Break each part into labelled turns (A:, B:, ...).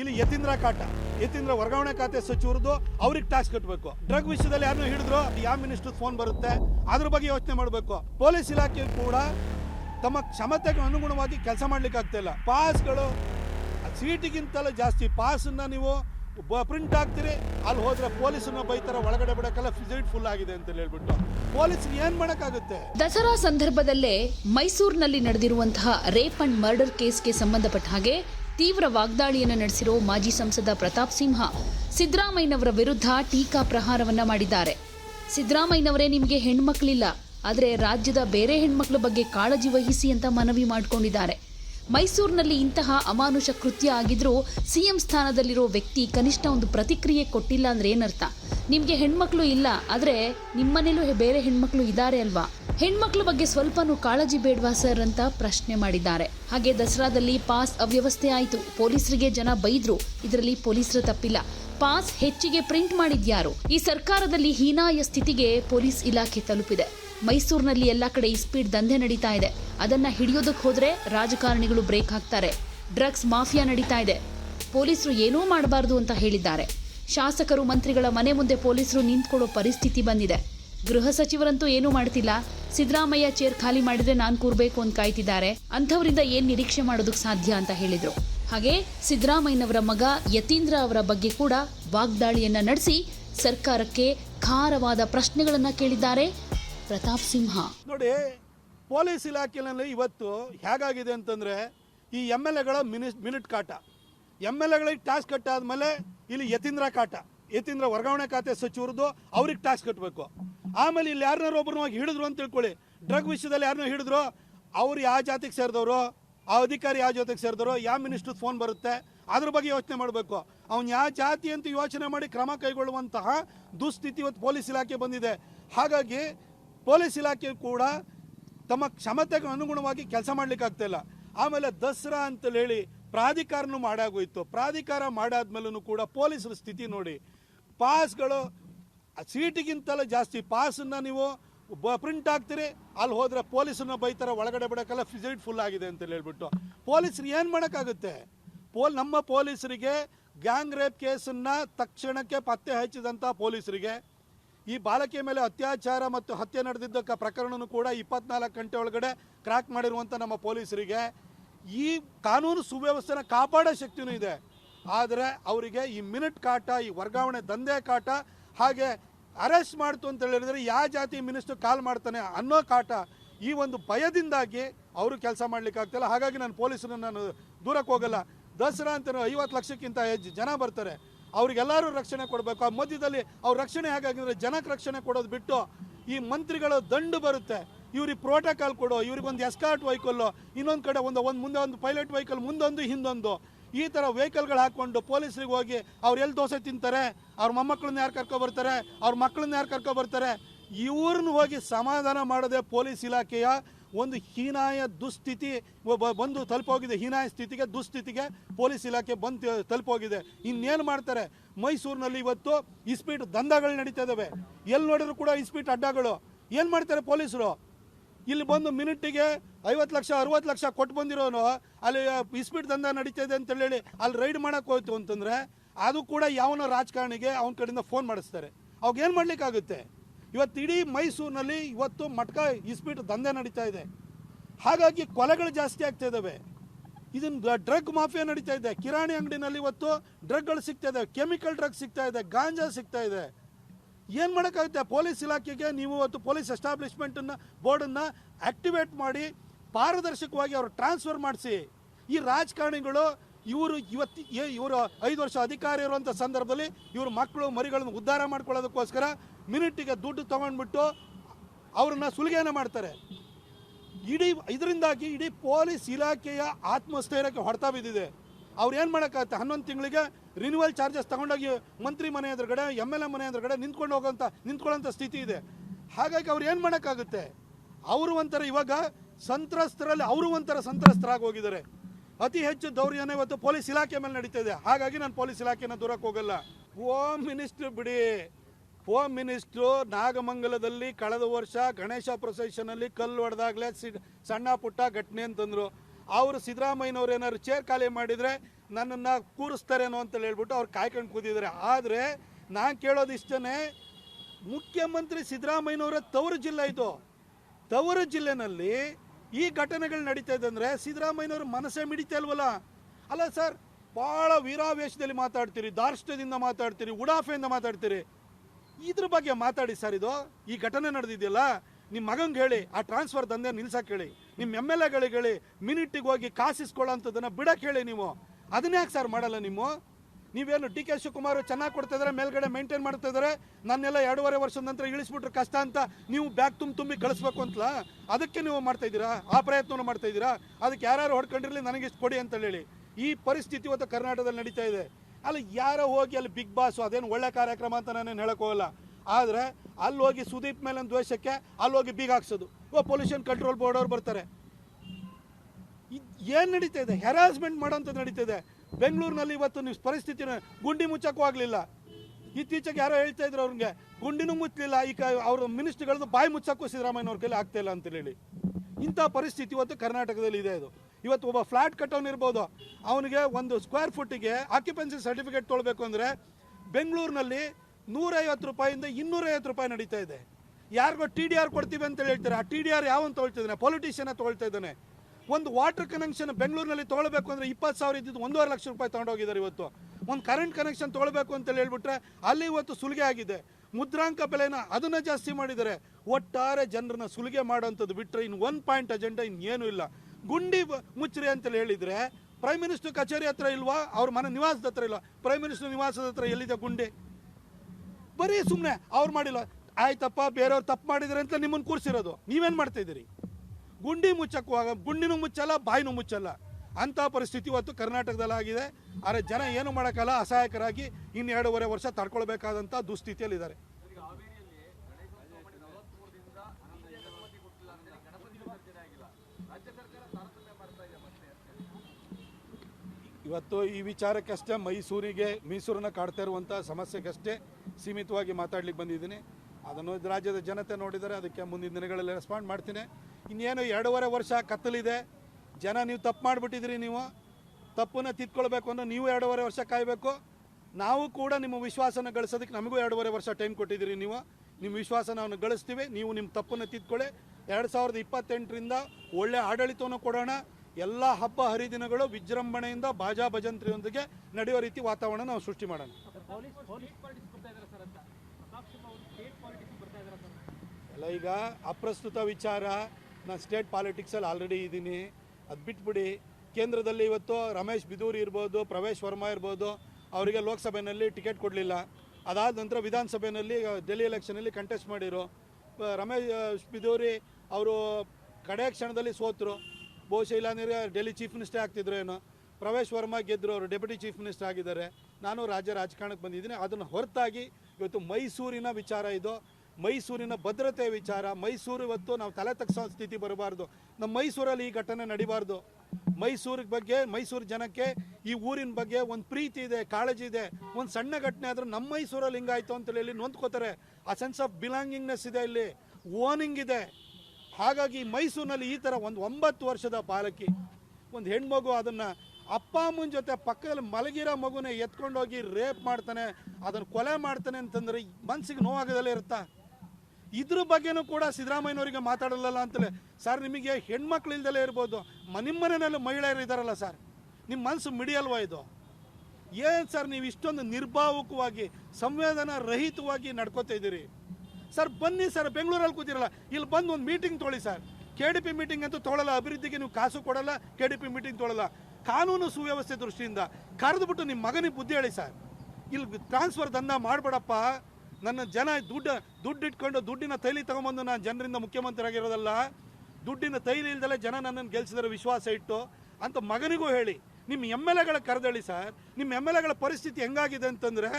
A: ಇಲ್ಲಿ ಯತೀಂದ್ರ ಕಾಟ. ಯತೀಂದ್ರ ವರ್ಗಾವಣೆ ಖಾತೆ ಸಚಿವರದ್ದು, ಅವ್ರಿಗೆ ಟ್ಯಾಕ್ಸ್ ಕಟ್ಟಬೇಕು ಡ್ರಗ್ ವಿಷಯದಲ್ಲಿ ಯಾರನ್ನೂ ಹಿಡಿದ್ರು ಯಾವ ಮಿನಿಸ್ಟರ್ ಫೋನ್ ಬರುತ್ತೆ. ಅದ್ರ ಬಗ್ಗೆ ಯೋಚನೆ ಮಾಡಬೇಕು. ಪೊಲೀಸ್ ಇಲಾಖೆ ಕೂಡ ತಮ್ಮ ಕ್ಷಮತೆಗೆ ಅನುಗುಣವಾಗಿ ಕೆಲಸ ಮಾಡ್ಲಿಕ್ಕೆ ಆಗ್ತಾ ಇಲ್ಲ. ಪಾಸ್ಗಳು ಸೀಟಿಗಿಂತಲೂ ಜಾಸ್ತಿ ಪಾಸನ್ನ ನೀವು ಪ್ರಿಂಟ್ ಆಗ್ತೀರಿ ಅಲ್ಲಿ ಹೋದ್ರೆ ಪೊಲೀಸನ್ನ ಬೈತಾರೆ ಒಳಗಡೆ ಬಿಡಕ್ಕೆಲ್ಲ ಫಿಸಿಟ್ ಫುಲ್ ಆಗಿದೆ ಅಂತ ಹೇಳ್ಬಿಟ್ಟು. ಪೊಲೀಸ್ಗೆ ಏನ್ ಮಾಡಕ್ಕಾಗುತ್ತೆ?
B: ದಸರಾ ಸಂದರ್ಭದಲ್ಲೇ ಮೈಸೂರಿನಲ್ಲಿ ನಡೆದಿರುವಂತಹ ರೇಪ್ ಅಂಡ್ ಮರ್ಡರ್ ಕೇಸ್ಗೆ ಸಂಬಂಧಪಟ್ಟ ಹಾಗೆ ತೀವ್ರ ವಾಗ್ದಾಳಿಯನ್ನು ನಡೆಸಿರೋ ಮಾಜಿ ಸಂಸದ ಪ್ರತಾಪ್ ಸಿಂಹ ಸಿದ್ದರಾಮಯ್ಯನವರ ವಿರುದ್ಧ ಟೀಕಾ ಪ್ರಹಾರವನ್ನ ಮಾಡಿದ್ದಾರೆ. ಸಿದ್ದರಾಮಯ್ಯನವರೇ ನಿಮಗೆ ಹೆಣ್ಮಕ್ಳಿಲ್ಲ, ಆದರೆ ರಾಜ್ಯದ ಬೇರೆ ಹೆಣ್ಮಕ್ಳ ಬಗ್ಗೆ ಕಾಳಜಿ ವಹಿಸಿ ಅಂತ ಮನವಿ ಮಾಡಿಕೊಂಡಿದ್ದಾರೆ. ಮೈಸೂರಿನಲ್ಲಿ ಇಂತಹ ಅಮಾನುಷ ಕೃತ್ಯ ಆಗಿದ್ರೂ ಸಿಎಂ ಸ್ಥಾನದಲ್ಲಿರೋ ವ್ಯಕ್ತಿ ಕನಿಷ್ಠ ಒಂದು ಪ್ರತಿಕ್ರಿಯೆ ಕೊಟ್ಟಿಲ್ಲ ಅಂದ್ರೆ ಏನರ್ಥ? ನಿಮ್ಗೆ ಹೆಣ್ಮಕ್ಳು ಇಲ್ಲ, ಆದ್ರೆ ನಿಮ್ಮನೇಲೂ ಬೇರೆ ಹೆಣ್ಮಕ್ಳು ಇದ್ದಾರೆ ಅಲ್ವಾ? ಹೆಣ್ಮಕ್ಳ ಬಗ್ಗೆ ಸ್ವಲ್ಪನೂ ಕಾಳಜಿ ಬೇಡ್ವಾ ಸರ್ ಅಂತ ಪ್ರಶ್ನೆ ಮಾಡಿದ್ದಾರೆ. ಹಾಗೆ ದಸರಾದಲ್ಲಿ ಪಾಸ್ ಅವ್ಯವಸ್ಥೆ ಆಯಿತು. ಪೊಲೀಸರಿಗೆ ಜನ ಬೈದ್ರು. ಇದರಲ್ಲಿ ಪೊಲೀಸರ ತಪ್ಪಿಲ್ಲ. ಪಾಸ್ ಹೆಚ್ಚಿಗೆ ಪ್ರಿಂಟ್ ಮಾಡಿದ್ಯಾರು? ಈ ಸರ್ಕಾರದಲ್ಲಿ ಹೀನಾಯ ಸ್ಥಿತಿಗೆ ಪೊಲೀಸ್ ಇಲಾಖೆ ತಲುಪಿದೆ. ಮೈಸೂರಿನಲ್ಲಿ ಎಲ್ಲ ಕಡೆ ಈ ಸ್ಪೀಡ್ ದಂಧೆ ನಡೀತಾ ಇದೆ. ಅದನ್ನ ಹಿಡಿಯೋದಕ್ಕೆ ಹೋದರೆ ರಾಜಕಾರಣಿಗಳು ಬ್ರೇಕ್ ಹಾಕ್ತಾರೆ. ಡ್ರಗ್ಸ್ ಮಾಫಿಯಾ ನಡೀತಾ ಇದೆ. ಪೊಲೀಸರು ಏನೂ ಮಾಡಬಾರ್ದು ಅಂತ ಹೇಳಿದ್ದಾರೆ. ಶಾಸಕರು, ಮಂತ್ರಿಗಳ ಮನೆ ಮುಂದೆ ಪೊಲೀಸರು ನಿಂತ್ಕೊಳ್ಳೋ ಪರಿಸ್ಥಿತಿ ಬಂದಿದೆ. ಗೃಹ ಸಚಿವರಂತೂ ಏನೂ ಮಾಡ್ತಿಲ್ಲ. ಸಿದ್ದರಾಮಯ್ಯ ಚೇರ್ ಖಾಲಿ ಮಾಡಿದ್ರೆ ನಾನು ಕೂರ್ಬೇಕು ಅಂತ ಕಾಯ್ತಿದ್ದಾರೆ. ಅಂಥವರಿಂದ ಏನು ನಿರೀಕ್ಷೆ ಮಾಡೋದಕ್ಕೆ ಸಾಧ್ಯ ಅಂತ ಹೇಳಿದರು. ಹಾಗೆ ಸಿದ್ದರಾಮಯ್ಯನವರ ಮಗ ಯತೀಂದ್ರ ಅವರ ಬಗ್ಗೆ ಕೂಡ ವಾಗ್ದಾಳಿಯನ್ನು ನಡೆಸಿ ಸರ್ಕಾರಕ್ಕೆ ಖಾರವಾದ ಪ್ರಶ್ನೆಗಳನ್ನು ಕೇಳಿದ್ದಾರೆ. ಪ್ರತಾಪ್ ಸಿಂಹ.
A: ನೋಡಿ, ಪೊಲೀಸ್ ಇಲಾಖೆಯಲ್ಲಿ ಇವತ್ತು ಹೇಗಾಗಿದೆ ಅಂತಂದ್ರೆ, ಈ ಎಂ ಎಲ್ ಎಗಳ ಮಿನಿಟ್ ಮಿನಿಟ್ ಕಾಟ. ಎಂ ಎಲ್ ಎಗಳಿಗೆ ಟಾಸ್ಕ್ ಕಟ್ಟಾದ್ಮೇಲೆ ಇಲ್ಲಿ ಯತೀಂದ್ರ ಕಾಟ. ಯತೀಂದ್ರ ವರ್ಗಾವಣೆ ಖಾತೆ ಸಚಿವರದ್ದು, ಅವ್ರಿಗೆ ಟಾಸ್ಕ್ ಕಟ್ಟಬೇಕು ಆಮೇಲೆ ಇಲ್ಲಿ ಯಾರನ್ನಾರು ಒಬ್ಬರನ್ನ ಹೋಗಿ ಹಿಡಿದ್ರು ಅಂತ ತಿಳ್ಕೊಳ್ಳಿ. ಡ್ರಗ್ ವಿಷಯದಲ್ಲಿ ಯಾರನ್ನೂ ಹಿಡಿದ್ರು, ಅವ್ರು ಯಾವ ಜಾತಿಗೆ ಸೇರಿದವರು, ಆ ಅಧಿಕಾರಿ ಯಾವ ಜಾತಿಗೆ ಸೇರಿದವರು, ಯಾವ ಮಿನಿಸ್ಟರ್ ಫೋನ್ ಬರುತ್ತೆ, ಅದ್ರ ಬಗ್ಗೆ ಯೋಚನೆ ಮಾಡಬೇಕು. ಅವ್ನು ಯಾವ ಜಾತಿ ಅಂತ ಯೋಚನೆ ಮಾಡಿ ಕ್ರಮ ಕೈಗೊಳ್ಳುವಂತಹ ದುಸ್ಥಿತಿ ಇವತ್ತು ಪೊಲೀಸ್ ಇಲಾಖೆ ಬಂದಿದೆ. ಹಾಗಾಗಿ ಪೊಲೀಸ್ ಇಲಾಖೆ ಕೂಡ ತಮ್ಮ ಕ್ಷಮತೆಗೆ ಅನುಗುಣವಾಗಿ ಕೆಲಸ ಮಾಡ್ಲಿಕ್ಕೆ ಆಗ್ತಿಲ್ಲ ಆಮೇಲೆ ದಸರಾ ಅಂತ ಹೇಳಿ ಪ್ರಾಧಿಕಾರನು ಮಾಡಾಗೋಯ್ತು. ಪ್ರಾಧಿಕಾರ ಮಾಡಾದ್ಮೇಲೂ ಕೂಡ ಪೊಲೀಸರ ಸ್ಥಿತಿ ನೋಡಿ, ಪಾಸ್ಗಳು ಸೀಟಿಗಿಂತಲೂ ಜಾಸ್ತಿ ಪಾಸನ್ನು ನೀವು ಪ್ರಿಂಟ್ ಆಗ್ತೀರಿ ಅಲ್ಲಿ ಹೋದ್ರೆ ಪೊಲೀಸನ್ನ ಬೈತಾರೆ, ಒಳಗಡೆ ಬಿಡಕ್ಕೆಲ್ಲ ಫಿಸಿಟ್ ಫುಲ್ ಆಗಿದೆ ಅಂತ ಹೇಳ್ಬಿಟ್ಟು. ಪೊಲೀಸರು ಏನು ಮಾಡೋಕ್ಕಾಗುತ್ತೆ? ಪೋಲ್ ನಮ್ಮ ಪೊಲೀಸರಿಗೆ ಗ್ಯಾಂಗ್ ರೇಪ್ ಕೇಸನ್ನ ತಕ್ಷಣಕ್ಕೆ ಪತ್ತೆ ಹಚ್ಚಿದಂಥ ಪೊಲೀಸರಿಗೆ ಈ ಬಾಲಕಿಯ ಮೇಲೆ ಅತ್ಯಾಚಾರ ಮತ್ತು ಹತ್ಯೆ ನಡೆದಿದ್ದ ಪ್ರಕರಣನೂ ಕೂಡ ಇಪ್ಪತ್ನಾಲ್ಕು ಗಂಟೆ ಒಳಗಡೆ ಕ್ರ್ಯಾಕ್ ಮಾಡಿರುವಂಥ ನಮ್ಮ ಪೊಲೀಸರಿಗೆ. ಈ ಕಾನೂನು ಸುವ್ಯವಸ್ಥೆನ ಕಾಪಾಡೋ ಶಕ್ತಿನೂ ಇದೆ. ಆದರೆ ಅವರಿಗೆ ಈ ಮಿನಿಟ್ ಕಾಟ, ಈ ವರ್ಗಾವಣೆ ದಂಧೆ ಕಾಟ, ಹಾಗೆ ಅರೆಸ್ಟ್ ಮಾಡ್ತು ಅಂತ ಹೇಳಿದರೆ ಯಾವ ಜಾತಿ ಮಿನಿಸ್ಟರ್ ಕಾಲ್ ಮಾಡ್ತಾನೆ ಅನ್ನೋ ಕಾಟ, ಈ ಒಂದು ಭಯದಿಂದಾಗಿ ಅವರು ಕೆಲಸ ಮಾಡ್ಲಿಕ್ಕೆ ಆಗ್ತಿಲ್ಲ. ಹಾಗಾಗಿ ನಾನು ಪೊಲೀಸರನ್ನು ನಾನು ದೂರಕ್ಕೆ ಹೋಗಲ್ಲ. ದಸರಾ ಅಂತ ಐವತ್ತು ಲಕ್ಷಕ್ಕಿಂತ ಹೆಚ್ಚು ಜನ ಬರ್ತಾರೆ. ಅವ್ರಿಗೆಲ್ಲರೂ ರಕ್ಷಣೆ ಕೊಡಬೇಕು. ಆ ಮಧ್ಯದಲ್ಲಿ ಅವ್ರ ರಕ್ಷಣೆ ಹೇಗಾಗಿದ್ರೆ ಜನಕ್ಕೆ ರಕ್ಷಣೆ ಕೊಡೋದು ಬಿಟ್ಟು ಈ ಮಂತ್ರಿಗಳು ದಂಡು ಬರುತ್ತೆ. ಇವ್ರಿಗೆ ಪ್ರೋಟೋಕಾಲ್ ಕೊಡು ಇವ್ರಿಗೊಂದು ಎಸ್ಕಾರ್ಟ್ ವೆಹಿಕಲ್ಲು ಇನ್ನೊಂದು ಕಡೆ ಒಂದು ಒಂದು ಮುಂದೆ ಒಂದು ಪೈಲಟ್ ವೆಹಿಕಲ್ ಮುಂದೊಂದು, ಹಿಂದೊಂದು. ಈ ಥರ ವೆಹಿಕಲ್ಗಳು ಹಾಕ್ಕೊಂಡು ಪೊಲೀಸರಿಗೆ ಹೋಗಿ ಅವ್ರು ಎಲ್ಲಿ ದೋಸೆ ತಿಂತಾರೆ, ಅವ್ರ ಮೊಮ್ಮಕ್ಕಳನ್ನ ಯಾರು ಕರ್ಕೊಬರ್ತಾರೆ ಅವ್ರ ಮಕ್ಕಳನ್ನ ಯಾರು ಕರ್ಕೊಬರ್ತಾರೆ ಇವ್ರನ್ನ ಹೋಗಿ ಸಮಾಧಾನ ಮಾಡೋದೇ ಪೊಲೀಸ್ ಇಲಾಖೆಯ ಒಂದು ಹೀನಾಯ ದುಸ್ಥಿತಿ ಬಂದು ತಲುಪೋಗಿದೆ. ಹೀನಾಯ ಸ್ಥಿತಿಗೆ, ದುಸ್ಥಿತಿಗೆ ಪೊಲೀಸ್ ಇಲಾಖೆ ಬಂದು ತಲುಪೋಗಿದೆ. ಇನ್ನೇನು ಮಾಡ್ತಾರೆ? ಮೈಸೂರಿನಲ್ಲಿ ಇವತ್ತು ಇಸ್ಪೀಟ್ ದಂಧಗಳು ನಡೀತಾ ಇದ್ದಾವೆ ಎಲ್ಲಿ ನೋಡಿದ್ರು ಕೂಡ ಇಸ್ಪೀಟ್ ಅಡ್ಡಗಳು. ಏನು ಮಾಡ್ತಾರೆ ಪೊಲೀಸರು? ಇಲ್ಲಿ ಬಂದು ಮಿನಿಟ್ಟಿಗೆ ಐವತ್ತು ಲಕ್ಷ, ಅರವತ್ತು ಲಕ್ಷ ಕೊಟ್ಟು ಬಂದಿರೋನು, ಅಲ್ಲಿ ಇಸ್ಪೀಟ್ ದಂಧ ನಡೀತಾ ಇದೆ ಅಂತೇಳಿ ಹೇಳಿ ಅಲ್ಲಿ ರೈಡ್ ಮಾಡೋಕ್ಕೆ ಹೋಯ್ತು ಅಂತಂದರೆ, ಅದು ಕೂಡ ಯಾವನೋ ರಾಜಕಾರಣಿಗೆ ಅವನ ಕಡೆಯಿಂದ ಫೋನ್ ಮಾಡಿಸ್ತಾರೆ. ಅವಾಗ ಏನು ಮಾಡ್ಲಿಕ್ಕಾಗುತ್ತೆ? ಇವತ್ತು ಇಡೀ ಮೈಸೂರಿನಲ್ಲಿ ಇವತ್ತು ಮಟ್ಕ ಇಸ್ಪೀಟ್ ದಂಧೆ ನಡೀತಾ ಇದೆ. ಹಾಗಾಗಿ ಕೊಲೆಗಳು ಜಾಸ್ತಿ ಆಗ್ತಾ ಇದ್ದಾವೆ ಇದನ್ನ ಡ್ರಗ್ ಮಾಫಿಯಾ ನಡೀತಾ ಇದೆ. ಕಿರಾಣಿ ಅಂಗಡಿನಲ್ಲಿ ಇವತ್ತು ಡ್ರಗ್ಗಳು ಸಿಗ್ತಾ ಇದೆ. ಕೆಮಿಕಲ್ ಡ್ರಗ್ ಸಿಗ್ತಾ ಇದೆ. ಗಾಂಜಾ ಸಿಗ್ತಾ ಇದೆ. ಏನು ಮಾಡೋಕ್ಕಾಗುತ್ತೆ? ಪೊಲೀಸ್ ಇಲಾಖೆಗೆ ನೀವು ಇವತ್ತು ಪೊಲೀಸ್ ಎಸ್ಟಾಬ್ಲಿಷ್ಮೆಂಟನ್ನು, ಬೋರ್ಡನ್ನು ಆಕ್ಟಿವೇಟ್ ಮಾಡಿ ಪಾರದರ್ಶಕವಾಗಿ ಅವರು ಟ್ರಾನ್ಸ್ಫರ್ ಮಾಡಿಸಿ. ಈ ರಾಜಕಾರಣಿಗಳು ಇವರು ಇವತ್ತು ಇವರು ಐದು ವರ್ಷ ಅಧಿಕಾರ ಇರುವಂಥ ಸಂದರ್ಭದಲ್ಲಿ ಇವರು ಮಕ್ಕಳು ಮರಿಗಳನ್ನು ಉದ್ಧಾರ ಮಾಡ್ಕೊಳ್ಳೋದಕ್ಕೋಸ್ಕರ ಮಿನಿಟ್ಟಿಗೆ ದುಡ್ಡು ತಗೊಂಡ್ಬಿಟ್ಟು ಅವ್ರನ್ನ ಸುಲಿಗೆಯನ್ನು ಮಾಡ್ತಾರೆ. ಇಡೀ ಇದರಿಂದಾಗಿ ಇಡೀ ಪೊಲೀಸ್ ಇಲಾಖೆಯ ಆತ್ಮಸ್ಥೈರ್ಯಕ್ಕೆ ಹೊಡೆತ ಬಿದ್ದಿದೆ. ಅವ್ರು ಏನು ಮಾಡೋಕ್ಕಾಗುತ್ತೆ? ಹನ್ನೊಂದು ತಿಂಗಳಿಗೆ ರಿನ್ಯೂವಲ್ ಚಾರ್ಜಸ್ ತಗೊಂಡೋಗಿ ಮಂತ್ರಿ ಮನೆ ಎದುರುಗಡೆ, ಎಂ ಎಲ್ ಎ ಮನೆ ಎದುರುಗಡೆ ನಿಂತ್ಕೊಂಡು ಹೋಗೋಂಥ ನಿಂತ್ಕೊಳ್ಳೋಂಥ ಸ್ಥಿತಿ ಇದೆ. ಹಾಗಾಗಿ ಅವ್ರು ಏನು ಮಾಡೋಕ್ಕಾಗುತ್ತೆ? ಅವರು ಒಂಥರ ಇವಾಗ ಸಂತ್ರಸ್ತರಲ್ಲಿ ಅವರು ಒಂಥರ ಸಂತ್ರಸ್ತರಾಗಿ ಹೋಗಿದ್ದಾರೆ. ಅತಿ ಹೆಚ್ಚು ದೌರ್ಯನ ಇವತ್ತು ಪೊಲೀಸ್ ಇಲಾಖೆ ಮೇಲೆ ನಡೀತಾ ಇದೆ. ಹಾಗಾಗಿ ನಾನು ಪೊಲೀಸ್ ಇಲಾಖೆನ ದೂರಕ್ಕೆ ಹೋಗಲ್ಲ. ಹೋಮ್ ಮಿನಿಸ್ಟರ್ ಬಿಡಿ. ಹೋಮ್ ಮಿನಿಸ್ಟ್ರು ನಾಗಮಂಗಲದಲ್ಲಿ ಕಳೆದ ವರ್ಷ ಗಣೇಶ ಪ್ರೊಸೆಷನಲ್ಲಿ ಕಲ್ಲು ಹೊಡೆದಾಗಲೇ ಸಿ, ಸಣ್ಣ ಪುಟ್ಟ ಘಟನೆ ಅಂತಂದರು. ಅವರು ಸಿದ್ದರಾಮಯ್ಯನವ್ರು ಏನಾದ್ರು ಚೇರ್ ಖಾಲಿ ಮಾಡಿದರೆ ನನ್ನನ್ನು ಕೂರಿಸ್ತಾರೇನೋ ಅಂತ ಹೇಳ್ಬಿಟ್ಟು ಅವ್ರು ಕಾಯ್ಕೊಂಡು ಕೂತಿದ್ದಾರೆ. ಆದರೆ ನಾನು ಕೇಳೋದು ಇಷ್ಟನೇ ಮುಖ್ಯಮಂತ್ರಿ ಸಿದ್ದರಾಮಯ್ಯನವರ ತವರು ಜಿಲ್ಲೆ ಇದು. ತವರು ಜಿಲ್ಲೆನಲ್ಲಿ ಈ ಘಟನೆಗಳು ನಡೀತಾ ಇದೆ ಅಂದರೆ ಸಿದ್ದರಾಮಯ್ಯನವ್ರ ಮನಸ್ಸೇ ಮಿಡಿತಾ ಇಲ್ವಲ್ಲ? ಅಲ್ಲ ಸರ್ ಭಾಳ ವೀರಾವೇಶದಲ್ಲಿ ಮಾತಾಡ್ತೀರಿ ದಾರ್ಷ್ಟ್ಯದಿಂದ ಮಾತಾಡ್ತೀರಿ, ಉಡಾಫೆಯಿಂದ ಮಾತಾಡ್ತೀರಿ. ಇದ್ರ ಬಗ್ಗೆ ಮಾತಾಡಿ ಸರ್ ಇದು. ಈ ಘಟನೆ ನಡೆದಿದೆಯಲ್ಲ ನಿಮ್ಮ ಮಗಂಗೆ ಹೇಳಿ, ಆ ಟ್ರಾನ್ಸ್ಫರ್ ದಂಧೆ ನಿಲ್ಸಕ್ಕೆ ಹೇಳಿ ನಿಮ್ಮ ಎಂ ಎಲ್ ಎಗಳಿಗೆ ಹೇಳಿ ಮಿನಿಟ್ಟಿಗೆ ಹೋಗಿ ಕಾಸಿಸ್ಕೊಳ್ಳೋಂಥದ್ದನ್ನು ಬಿಡಕ್ಕೆ ಹೇಳಿ ನೀವು. ಅದನ್ನ ಯಾಕೆ ಸರ್ ಮಾಡಲ್ಲ ನೀವು? ನೀವೇನು ಡಿ ಕೆ ಶಿವಕುಮಾರ್ ಚೆನ್ನಾಗಿ ಕೊಡ್ತಾ ಇದ್ದಾರೆ ಮೇಲ್ಗಡೆ ಮೇಂಟೈನ್ ಮಾಡ್ತಾ ಇದ್ದಾರೆ ನನ್ನೆಲ್ಲ ಎರಡೂವರೆ ವರ್ಷದ ನಂತರ ಇಳಿಸ್ಬಿಟ್ರೆ ಕಷ್ಟ ಅಂತ ನೀವು ಬ್ಯಾಗ್ ತುಂಬ ತುಂಬಿ ಕಳಿಸ್ಬೇಕು ಅಂತಲ್ಲ ಅದಕ್ಕೆ ನೀವು ಮಾಡ್ತಾ ಇದ್ದೀರಾ? ಆ ಪ್ರಯತ್ನವನ್ನು ಮಾಡ್ತಾ ಇದ್ದೀರಾ? ಅದಕ್ಕೆ ಯಾರು ಹೊಡ್ಕೊಂಡಿರಲಿ ನನಗೆ ಇಷ್ಟು ಕೊಡಿ ಅಂತ ಹೇಳಿ. ಈ ಪರಿಸ್ಥಿತಿ ಇವತ್ತು ಕರ್ನಾಟಕದಲ್ಲಿ ನಡೀತಾ ಇದೆ. ಅಲ್ಲಿ ಯಾರೋ ಹೋಗಿ ಅಲ್ಲಿ ಬಿಗ್ ಬಾಸ್, ಅದೇನು ಒಳ್ಳೆ ಕಾರ್ಯಕ್ರಮ ಅಂತ ನಾನೇನು ಹೇಳಕ್ ಹೋಗಲ್ಲ. ಆದರೆ ಅಲ್ಲಿ ಹೋಗಿ ಸುದೀಪ್ ಮೇಲೆ ದ್ವೇಷಕ್ಕೆ ಅಲ್ಲಿ ಹೋಗಿ ಬೀಗ ಹಾಕ್ಸೋದು. ಓ ಪೊಲ್ಯೂಷನ್ ಕಂಟ್ರೋಲ್ ಬೋರ್ಡ್ ಅವ್ರು ಬರ್ತಾರೆ. ಏನು ನಡೀತಾ ಇದೆ? ಹೆರಾಸ್ಮೆಂಟ್ ಮಾಡೋಂಥದ್ದು ನಡೀತಾ ಇದೆ ಬೆಂಗಳೂರಿನಲ್ಲಿ ಇವತ್ತು ನೀವು ಪರಿಸ್ಥಿತಿನ ಗುಂಡಿ ಮುಚ್ಚಕ್ಕೂ ಆಗಲಿಲ್ಲ. ಇತ್ತೀಚೆಗೆ ಯಾರೋ ಹೇಳ್ತಾ ಇದ್ರು ಅವ್ರಿಗೆ, ಗುಂಡಿನೂ ಮುಚ್ಚಲಿಲ್ಲ ಈಗ ಅವ್ರ ಮಿನಿಸ್ಟ್ರ್ಗಳದ್ದು ಬಾಯಿ ಮುಚ್ಚಕ್ಕೂ ಸಿದ್ದರಾಮಯ್ಯನವ್ರ ಕೈಲಿ ಆಗ್ತಾ ಇಲ್ಲ ಅಂತ ಹೇಳಿ. ಇಂಥ ಪರಿಸ್ಥಿತಿ ಇವತ್ತು ಕರ್ನಾಟಕದಲ್ಲಿ ಇದೆ ಇದು. ಇವತ್ತು ಒಬ್ಬ ಫ್ಲಾಟ್ ಕಟ್ಟೋನಿರ್ಬೋದು ಅವನಿಗೆ ಒಂದು ಸ್ಕ್ವೇರ್ ಫುಟ್ಟಿಗೆ ಆಕ್ಯುಪೆನ್ಸಿ ಸರ್ಟಿಫಿಕೇಟ್ ತೊಗೊಳ್ಬೇಕು ಅಂದರೆ ಬೆಂಗಳೂರಿನಲ್ಲಿ ನೂರೈವತ್ತು ರೂಪಾಯಿಂದ ಇನ್ನೂರೈವತ್ತು ರೂಪಾಯಿ ನಡೀತಾ ಇದೆ. ಯಾರಿಗೋ ಟಿ ಡಿ ಆರ್ ಕೊಡ್ತೀವಿ ಅಂತ ಹೇಳ್ತಾರೆ? ಆ ಟಿ ಡಿ ಆರ್ ಯಾವನ್ ತೊಗೊಳ್ತಿದ್ದಾನೆ ಪೊಲಿಟಿಷಿಯನ್ ತೊಗೊಳ್ತಾ ಇದ್ದಾನೆ ಒಂದು ವಾಟರ್ ಕನೆಕ್ಷನ್ ಬೆಂಗಳೂರಿನಲ್ಲಿ ತೊಗೊಳ್ಬೇಕು ಅಂದರೆ ಇಪ್ಪತ್ತು ಸಾವಿರ ಇದ್ದಿದ್ದು ಒಂದೂವರೆ ಲಕ್ಷ ರೂಪಾಯಿ ತೊಗೊಂಡೋಗಿದ್ದಾರೆ ಇವತ್ತು. ಒಂದು ಕರೆಂಟ್ ಕನೆಕ್ಷನ್ ತೊಗೊಳ್ಬೇಕು ಅಂತೇಳಿ ಹೇಳ್ಬಿಟ್ರೆ ಅಲ್ಲಿ ಇವತ್ತು ಸುಲಿಗೆ ಆಗಿದೆ. ಮುದ್ರಾಂಕ ಬೆಲೆನ ಅದನ್ನ ಜಾಸ್ತಿ ಮಾಡಿದ್ದಾರೆ ಒಟ್ಟಾರೆ ಜನರನ್ನ ಸುಲಿಗೆ ಮಾಡೋಂಥದ್ದು ಬಿಟ್ಟರೆ ಇನ್ನು ಒನ್ ಪಾಯಿಂಟ್ ಅಜೆಂಡಾ ಇನ್ನೇನು ಇಲ್ಲ. ಗುಂಡಿ ಮುಚ್ಚರಿ ಅಂತೇಳಿ ಹೇಳಿದರೆ ಪ್ರೈಮ್ ಮಿನಿಸ್ಟರ್ ಕಚೇರಿ ಹತ್ರ ಇಲ್ವಾ? ಅವ್ರ ಮನೆ ನಿವಾಸದ ಹತ್ರ ಇಲ್ವಾ ಪ್ರೈಮ್ ಮಿನಿಸ್ಟರ್ ನಿವಾಸದ ಹತ್ರ ಎಲ್ಲಿದೆ ಗುಂಡಿ? ಬರೀ ಸುಮ್ಮನೆ ಅವ್ರು ಮಾಡಿಲ್ಲ. ಆಯ್ತಪ್ಪ, ಬೇರೆಯವ್ರು ತಪ್ಪು ಮಾಡಿದ್ರೆ ಅಂತ ನಿಮ್ಮನ್ನು ಕೂರಿಸಿರೋದು. ನೀವೇನು ಮಾಡ್ತಾ ಇದ್ದೀರಿ? ಗುಂಡಿ ಮುಚ್ಚಕ್ಕುವಾಗ, ಗುಂಡಿನೂ ಮುಚ್ಚಲ್ಲ, ಬಾಯಿನೂ ಮುಚ್ಚಲ್ಲ. ಅಂಥ ಪರಿಸ್ಥಿತಿ ಇವತ್ತು ಕರ್ನಾಟಕದಲ್ಲಿ ಆಗಿದೆ. ಆದರೆ ಜನ ಏನು ಮಾಡೋಕ್ಕಲ್ಲ, ಅಸಹಾಯಕರಾಗಿ ಇನ್ನು ಎರಡೂವರೆ ವರ್ಷ ತಡ್ಕೊಳ್ಬೇಕಾದಂಥ ದುಸ್ಥಿತಿಯಲ್ಲಿದ್ದಾರೆ. ಇವತ್ತು ಈ ವಿಚಾರಕ್ಕಷ್ಟೇ ಮೈಸೂರಿಗೆ, ಮೈಸೂರನ್ನ ಕಾಡ್ತಾ ಇರುವಂಥ ಸಮಸ್ಯೆಗಷ್ಟೇ ಸೀಮಿತವಾಗಿ ಮಾತಾಡ್ಲಿಕ್ಕೆ ಬಂದಿದ್ದೀನಿ. ಅದನ್ನು ರಾಜ್ಯದ ಜನತೆ ನೋಡಿದರೆ ಅದಕ್ಕೆ ಮುಂದಿನ ದಿನಗಳಲ್ಲಿ ರೆಸ್ಪಾಂಡ್ ಮಾಡ್ತೀನಿ. ಇನ್ನೇನು ಎರಡೂವರೆ ವರ್ಷ ಕತ್ತಲಿದೆ. ಜನ ನೀವು ತಪ್ಪು ಮಾಡಿಬಿಟ್ಟಿದ್ರಿ ನೀವು. ತಪ್ಪನ್ನು ತಿದ್ಕೊಳ್ಬೇಕು ಅಂದರೆ ನೀವು ಎರಡೂವರೆ ವರ್ಷ ಕಾಯಬೇಕು. ನಾವು ಕೂಡ ನಿಮ್ಮ ವಿಶ್ವಾಸನ ಗಳಿಸೋದಕ್ಕೆ ನಮಗೂ ಎರಡೂವರೆ ವರ್ಷ ಟೈಮ್ ಕೊಟ್ಟಿದ್ದೀರಿ ನೀವು. ನಿಮ್ಮ ವಿಶ್ವಾಸ ನಾವು ಗಳಿಸ್ತೀವಿ. ನೀವು ನಿಮ್ಮ ತಪ್ಪನ್ನು ತಿದ್ಕೊಳ್ಳಿ. ಎರಡು ಸಾವಿರದ ಇಪ್ಪತ್ತೆಂಟರಿಂದ ಒಳ್ಳೆ ಆಡಳಿತವನ್ನು ಕೊಡೋಣ. ಎಲ್ಲ ಹಬ್ಬ ಹರಿದಿನಗಳು ವಿಜೃಂಭಣೆಯಿಂದ ಬಾಜಾ ಭಜಂತ್ರಿಯೊಂದಿಗೆ ನಡೆಯುವ ರೀತಿ ವಾತಾವರಣ ನಾವು ಸೃಷ್ಟಿ ಮಾಡೋಣ. ಎಲ್ಲ ಈಗ ಅಪ್ರಸ್ತುತ ವಿಚಾರ ನಾನು ಸ್ಟೇಟ್ ಪಾಲಿಟಿಕ್ಸಲ್ಲಿ ಆಲ್ರೆಡಿ ಇದ್ದೀನಿ. ಅದು ಬಿಟ್ಬಿಡಿ. ಕೇಂದ್ರದಲ್ಲಿ ಇವತ್ತು ರಮೇಶ್ ಬಿದೂರಿ ಇರ್ಬೋದು, ಪ್ರವೇಶ್ ವರ್ಮಾ ಇರ್ಬೋದು, ಅವರಿಗೆ ಲೋಕಸಭೆಯಲ್ಲಿ ಟಿಕೆಟ್ ಕೊಡಲಿಲ್ಲ. ಅದಾದ ನಂತರ ವಿಧಾನಸಭೆಯಲ್ಲಿ ಡೆಲ್ಲಿ ಎಲೆಕ್ಷನಲ್ಲಿ ಕಂಟೆಸ್ಟ್ ಮಾಡಿರು. ರಮೇಶ್ ಬಿದೂರಿ ಅವರು ಕಡೆ ಕ್ಷಣದಲ್ಲಿ ಸೋತರು. ಬಹುಶಃ ಇಲ್ಲಾಂದ್ರೆ ಡೆಲ್ಲಿ ಚೀಫ್ ಮಿನಿಸ್ಟರ್ ಆಗ್ತಿದ್ರು ಏನೋ. ಪ್ರವೇಶ್ ವರ್ಮಾ ಗೆದ್ದರು ಅವರು ಡೆಪ್ಯೂಟಿ ಚೀಫ್ ಮಿನಿಸ್ಟರ್ ಆಗಿದ್ದಾರೆ. ನಾನು ರಾಜ್ಯ ರಾಜಕಾರಣಕ್ಕೆ ಬಂದಿದ್ದೀನಿ. ಅದನ್ನು ಹೊರತಾಗಿ ಇವತ್ತು ಮೈಸೂರಿನ ವಿಚಾರ ಇದು. ಮೈಸೂರಿನ ಭದ್ರತೆ ವಿಚಾರ. ಮೈಸೂರು ಇವತ್ತು ನಾವು ತಲೆ ತಗ್ಸೋ ಸ್ಥಿತಿ ಬರಬಾರ್ದು. ನಮ್ಮ ಮೈಸೂರಲ್ಲಿ ಈ ಘಟನೆ ನಡಿಬಾರ್ದು. ಮೈಸೂರಿಗೆ ಬಗ್ಗೆ, ಮೈಸೂರು ಜನಕ್ಕೆ ಈ ಊರಿನ ಬಗ್ಗೆ ಒಂದು ಪ್ರೀತಿ ಇದೆ, ಕಾಳಜಿ ಇದೆ. ಒಂದು ಸಣ್ಣ ಘಟನೆ ಆದರೂ ನಮ್ಮ ಮೈಸೂರಲ್ಲಿ ಹಿಂಗಾಯಿತು ಅಂತೇಳಿ ಇಲ್ಲಿ ನೊಂದ್ಕೋತಾರೆ. ಆ ಸೆನ್ಸ್ ಆಫ್ ಬಿಲಾಂಗಿಂಗ್ನೆಸ್ ಇದೆ ಇಲ್ಲಿ. ಓನಿಂಗ್ ಇದೆ. ಹಾಗಾಗಿ ಮೈಸೂರಿನಲ್ಲಿ ಈ ಥರ ಒಂದು ಒಂಬತ್ತು ವರ್ಷದ ಬಾಲಕಿ, ಒಂದು ಹೆಣ್ಮಗು ಅದನ್ನು ಅಪ್ಪ ಅಮ್ಮನ ಜೊತೆ ಪಕ್ಕದಲ್ಲಿ ಮಲಗಿರೋ ಮಗುನ ಎತ್ಕೊಂಡೋಗಿ ರೇಪ್ ಮಾಡ್ತಾನೆ, ಅದನ್ನು ಕೊಲೆ ಮಾಡ್ತಾನೆ ಅಂತಂದ್ರೆ ಮನಸ್ಸಿಗೆ ನೋವಾಗದಲ್ಲೇ ಇರುತ್ತಾ? ಇದ್ರ ಬಗ್ಗೆನೂ ಕೂಡ ಸಿದ್ದರಾಮಯ್ಯನವರಿಗೆ ಮಾತಾಡಲ್ಲ ಅಂತಲೇ, ಸರ್, ನಿಮಗೆ ಹೆಣ್ಮಕ್ಳು ಇಲ್ದಲೇ ಇರ್ಬೋದು. ಮನೆಯಲ್ಲಿ ಮಹಿಳೆಯರು ಇದ್ದಾರಲ್ಲ ಸರ್? ನಿಮ್ಮ ಮನಸ್ಸು ಮಿಡಿಯಲ್ವಾ ಇದು? ಏನು ಸರ್ ನೀವು ಇಷ್ಟೊಂದು ನಿರ್ಭಾವಕವಾಗಿ ಸಂವೇದನಾ ರಹಿತವಾಗಿ ನಡ್ಕೋತಾ ಇದ್ದೀರಿ? ಸರ್, ಬನ್ನಿ ಸರ್, ಬೆಂಗಳೂರಲ್ಲಿ ಕೂತಿರಲ್ಲ. ಇಲ್ಲಿ ಬಂದು ಒಂದು ಮೀಟಿಂಗ್ ತೊಗೊಳ್ಳಿ sir. K D P meeting ಅಂತೂ ತೊಳಲ್ಲ, ಅಭಿವೃದ್ಧಿಗೆ ನೀವು ಕಾಸು ಕೊಡಲ್ಲ ಕೆ ಡಿ ಪಿ ಮೀಟಿಂಗ್ ತೊಳಲ್ಲ. ಕಾನೂನು ಸುವ್ಯವಸ್ಥೆ ದೃಷ್ಟಿಯಿಂದ ಕರೆದುಬಿಟ್ಟು ನಿಮ್ಮ ಮಗನಿಗೆ ಬುದ್ಧಿ ಹೇಳಿ ಸರ್. ಇಲ್ಲಿ ಟ್ರಾನ್ಸ್ಫರ್ ದಂಧ ಮಾಡಬೇಡಪ್ಪ. ನನ್ನ ಜನ ದುಡ್ಡು ದುಡ್ಡು ಇಟ್ಕೊಂಡು ದುಡ್ಡಿನ ತೈಲಿ ತೊಗೊಂಬಂದು ನಾನು ಜನರಿಂದ ಮುಖ್ಯಮಂತ್ರಿ ಆಗಿರೋದಲ್ಲ. ದುಡ್ಡಿನ ತೈಲಿ ಇಲ್ದಲೆ ಜನ ನನ್ನನ್ನು ಗೆಲ್ಸಿದ್ರೆ ವಿಶ್ವಾಸ ಇಟ್ಟು ಅಂತ ಮಗನಿಗೂ ಹೇಳಿ. ನಿಮ್ಮ ಎಂ ಎಲ್ ಎಗಳ ಕರೆದೇಳಿ ಸರ್. ನಿಮ್ಮ ಎಂ ಎಲ್ ಎಗಳ ಪರಿಸ್ಥಿತಿ ಹೆಂಗಾಗಿದೆ ಅಂತಂದರೆ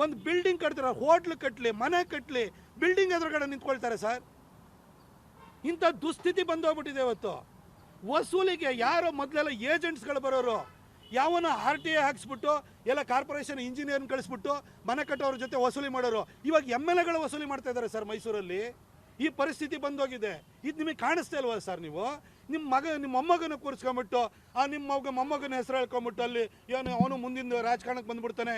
A: ಒಂದು ಬಿಲ್ಡಿಂಗ್ ಕಟ್ತಾರೆ ಹೋಟ್ಲ್ ಕಟ್ಟಲಿ ಮನೆ ಕಟ್ಟಲಿ ಬಿಲ್ಡಿಂಗ್ ಎದುರುಗಡೆ ನಿಂತ್ಕೊಳ್ತಾರೆ ಸರ್. ಇಂಥ ದುಸ್ಥಿತಿ ಬಂದೋಗ್ಬಿಟ್ಟಿದೆ ಇವತ್ತು. ವಸೂಲಿಗೆ ಯಾರೋ ಮೊದಲೆಲ್ಲ ಏಜೆಂಟ್ಸ್ಗಳು ಬರೋರು, ಯಾವನ ಆರ್ ಟಿ ಎ ಹಾಕ್ಸ್ಬಿಟ್ಟು, ಎಲ್ಲ ಕಾರ್ಪೊರೇಷನ್ ಇಂಜಿನಿಯರ್ನ ಕಳಿಸ್ಬಿಟ್ಟು ಮನೆ ಕಟ್ಟೋರ ಜೊತೆ ವಸೂಲಿ ಮಾಡೋರು. ಇವಾಗ ಎಂ ಎಲ್ ಎಗಳು ವಸೂಲಿ ಮಾಡ್ತಾ ಇದ್ದಾರೆ ಸರ್ ಮೈಸೂರಲ್ಲಿ. ಈ ಪರಿಸ್ಥಿತಿ ಬಂದೋಗಿದೆ. ಇದು ನಿಮಗೆ ಕಾಣಿಸ್ತಾ ಇಲ್ವಾ ಸರ್ ನೀವು? ನಿಮ್ಮ ಮಗ ನಿಮ್ಮ ಮೊಮ್ಮಗನ ಕೂರಿಸ್ಕೊಂಬಿಟ್ಟು, ಆ ನಿಮ್ಮ ಮಗ, ಮೊಮ್ಮಗನ ಹೆಸರು ಹೇಳ್ಕೊಂಬಿಟ್ಟು ಅಲ್ಲಿ ಏನು ಅವನು ಮುಂದಿನ ರಾಜಕಾರಣಕ್ಕೆ ಬಂದ್ಬಿಡ್ತಾನೆ.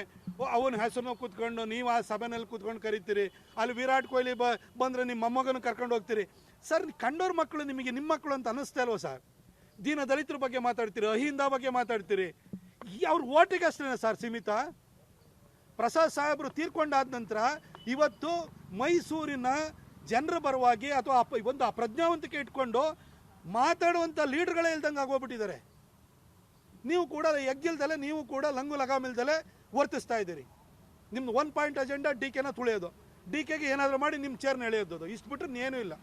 A: ಅವನ ಹೆಸರನ್ನ ಕೂತ್ಕೊಂಡು ನೀವು ಆ ಸಭೆನಲ್ಲಿ ಕೂತ್ಕೊಂಡು ಕರಿತೀರಿ. ಅಲ್ಲಿ ವಿರಾಟ್ ಕೊಹ್ಲಿ ಬ, ಬಂದರೆ ನಿಮ್ಮ ಮೊಮ್ಮಗನ ಕರ್ಕೊಂಡು ಹೋಗ್ತೀರಿ. ಸರ್ ಕಂಡೋರ್ ಮಕ್ಕಳು ನಿಮಗೆ ನಿಮ್ಮ ಮಕ್ಕಳು ಅಂತ ಅನ್ನಿಸ್ತಾ ಇಲ್ವಾ ಸರ್? ದೀನ ದಲಿತರ ಬಗ್ಗೆ ಮಾತಾಡ್ತೀರಿ, ಅಹಿಂದ ಬಗ್ಗೆ ಮಾತಾಡ್ತೀರಿ. ಅವ್ರ ಓಟಿಗೆ ಅಷ್ಟೇ ಸರ್ ಸೀಮಿತ? ಪ್ರಸಾದ್ ಸಾಹೇಬರು ತೀರ್ಕೊಂಡಾದ ನಂತರ ಇವತ್ತು ಮೈಸೂರಿನ ಜನರ ಪರವಾಗಿ ಅಥವಾ ಒಂದು ಪ್ರಜ್ಞಾವಂತಿಕೆ ಇಟ್ಕೊಂಡು ಮಾತಾಡುವಂಥ ಲೀಡರ್ಗಳೇ ಇಲ್ದಂಗೆ ಆಗೋಗ್ಬಿಟ್ಟಿದ್ದಾರೆ. ನೀವು ಕೂಡ ಎಗ್ಗಿಲ್ದಲೆ ನೀವು ಕೂಡ ಲಂಗು ಲಗಾಮಿಲ್ದಲೆ ವರ್ತಿಸ್ತಾ ಇದ್ದೀರಿ. ನಿಮ್ದು ಒನ್ ಪಾಯಿಂಟ್ ಅಜೆಂಡಾ ಡಿ ಕೆನ ತುಳಿಯೋದು. ಡಿ ಕೆಗೆ ಏನಾದರೂ ಮಾಡಿ ನಿಮ್ಮ ಚೇರ್ನ ಎಳೆಯೋದು. ಇಷ್ಟು ಬಿಟ್ಟರೆ ಏನೂ ಇಲ್ಲ.